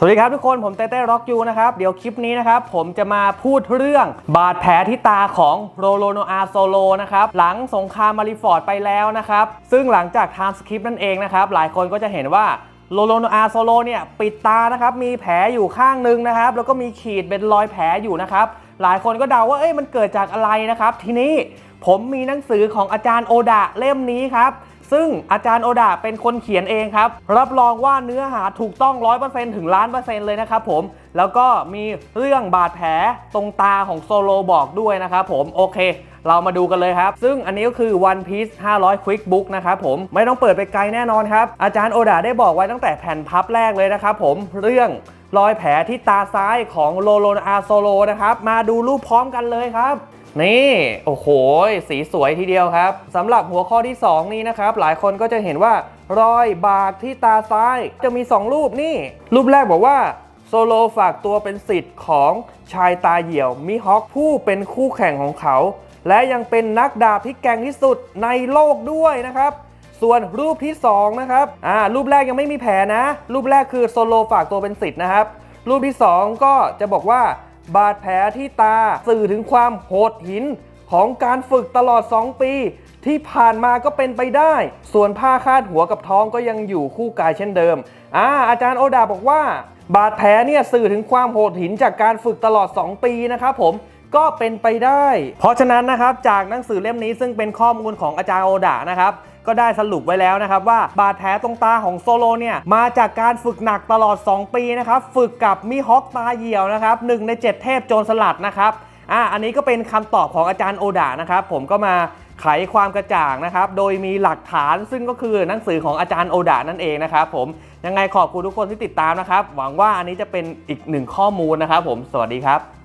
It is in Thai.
สวัสดีครับทุกคนผมเต้เต้ร็อกยูนะครับ เดี๋ยวคลิปนี้นะครับ ผมจะมาพูดเรื่องบาดแผลที่ตาของโรโลโนอาโซโลนะครับ หลังสงครามมาริฟอร์ดไปแล้วนะครับ ซึ่งหลังจากไทม์สคริปต์นั่นเองนะครับ หลายคนก็จะเห็นว่าโรโลโนอาโซโลเนี่ยปิดตานะครับ มีแผลอยู่ข้างหนึงนะครับ แล้วก็มีขีดเป็นรอยแผลอยู่นะครับ หลายคนก็เดาว่าเอ้ยมันเกิดจากอะไรนะครับ ทีนี้ผมมีหนังสือของอาจารย์โอดะเล่มนี้ครับ ซึ่งอาจารย์โอดาเป็นคนเขียนเองครับ รับรองว่าเนื้อหาถูกต้อง 100%ถึงล้านเปอร์เซ็นต์เลยนะครับผม แล้วก็มีเรื่องบาดแผลตรงตาของโซโลบอกด้วยนะครับผม โอเค เรามาดูกันเลยครับ ซึ่งอันนี้ก็คือ One Piece 500 Quick Book นะครับผม ไม่ต้องเปิดไปไกลแน่นอนครับ อาจารย์โอดาได้บอกไว้ตั้งแต่แผ่นพับแรกเลยนะครับผม เรื่องรอยแผลที่ตาซ้ายของโลโลอาโซโลนะครับ มาดูรูปพร้อมกันเลยครับ นี่ โอ้โห สีสวยทีเดียวครับสำหรับหัวข้อที่ 2 นี้นะครับ หลายคนก็จะเห็นว่ารอยบากที่ตาซ้ายจะมี 2 รูปนี่ รูปแรกบอกว่าโซโลฝากตัวเป็นสิทธิ์ของชายตาเหี่ยวมิฮอกผู้เป็นคู่แข่งของเขา และยังเป็นนักดาบที่แกร่งที่สุดในโลกด้วยนะครับ ส่วนรูปที่ 2 นะครับอ่ารูปแรกยังไม่มีแผลนะ รูปแรกคือโซโลฝากตัวเป็นสิทธิ์นะครับ รูปที่ 2 ก็จะบอกว่า บาดแผลที่ตาสื่อถึงความโหดหินของการฝึกตลอด 2 ปี ที่ผ่านมาก็เป็นไปได้ ส่วนผ้าคาดหัวกับท้องก็ยังอยู่คู่กายเช่นเดิมอ่าอาจารย์โอดาบอกว่า บาดแผลเนี่ยสื่อถึงความโหดหินจากการฝึกตลอด 2 ปีนะครับผมก็เป็นไปได้ เพราะฉะนั้นนะครับจากหนังสือเล่มนี้ซึ่งเป็นข้อมูลของอาจารย์โอดานะครับ ก็ได้สรุปไว้แล้วนะครับว่าบาดแผลตรงตาของโซโลเนี่ยมาจากการฝึกหนักตลอด 2 ปีนะครับฝึกกับมิฮอกตาเหี่ยวนะครับหนึ่งใน 7 เทพโจรสลัดนะครับอ่าอันนี้ก็เป็นคำตอบของอาจารย์โอดานะครับผมก็มาไขความกระจ่างนะครับ โดยมีหลักฐานซึ่งก็คือหนังสือของอาจารย์โอดานั่นเองนะครับผมยังไงขอบคุณทุกคนที่ติดตามนะครับ หวังว่าอันนี้จะเป็นอีกหนึ่งข้อมูลนะครับผมสวัสดีครับ